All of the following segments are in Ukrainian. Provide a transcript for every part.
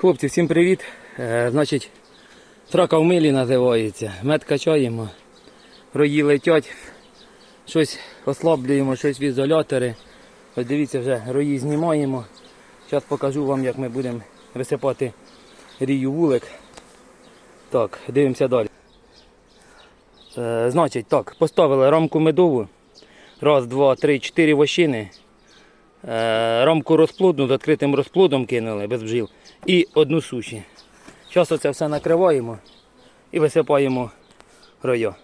Хлопці, всім привіт. Е, значить, трака в милі називається. Мед качаємо, рої летять, щось ослаблюємо, щось в ізолятори. Ось дивіться, вже рої знімаємо. Зараз покажу вам, як ми будемо висипати рію вулик. Так, дивимося далі. Е, значить, так, поставили рамку медову. Раз, два, три, чотири вощини. Е, рамку розплодну з відкритим розплодом кинули без бджіл. І одну суші. Зараз оце все накриваємо і висипаємо рою.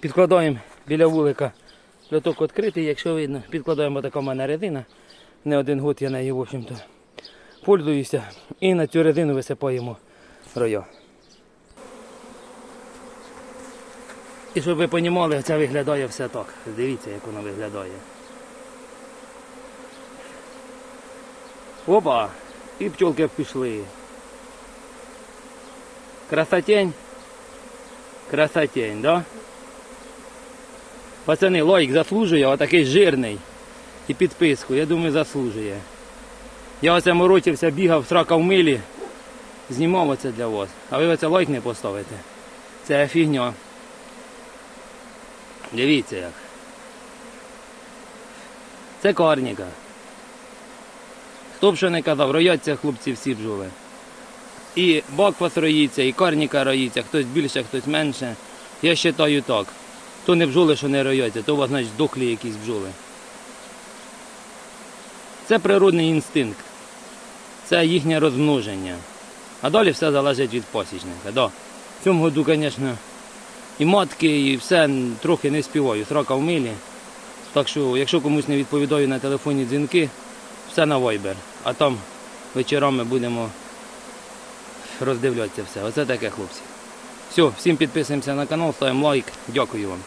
Підкладаємо біля вулика льоток відкритий, якщо видно, підкладаємо така в мене резина. Не один год я нею, в общем-то, пользуюся. І на цю резину висипаємо рою. І щоб ви розуміли, це виглядає все так. Дивіться, як воно виглядає. Опа! І пчолки пішли. Красотень. Красотень, да? Пацани, лайк заслужує, отакий жирний. І підписку, я думаю, заслужує. Я оце морочився, бігав, срака в милі. Знімав оце для вас. А ви оце лайк не поставите. Це фігня. Дивіться як. Це карніка. Хто б що не казав, рояться хлопці всі бджоли. І бакфас роїться, і карніка роїться, хтось більше, хтось менше. Я вважаю так. То не бджоли, що не рояться, то у вас значить дохлі якісь бджоли. Це природний інстинкт. Це їхнє розмноження. А далі все залежить від пасічника. Да. В цьому году, звісно, і матки, і все трохи не співаю. Срока в милі. Так що, якщо комусь не відповідаю на телефонні дзвінки, все на Viber. А там вечорами будемо роздивлятися все. Оце таке, хлопці. Все, всім підписуємося на канал, ставимо лайк. Дякую вам.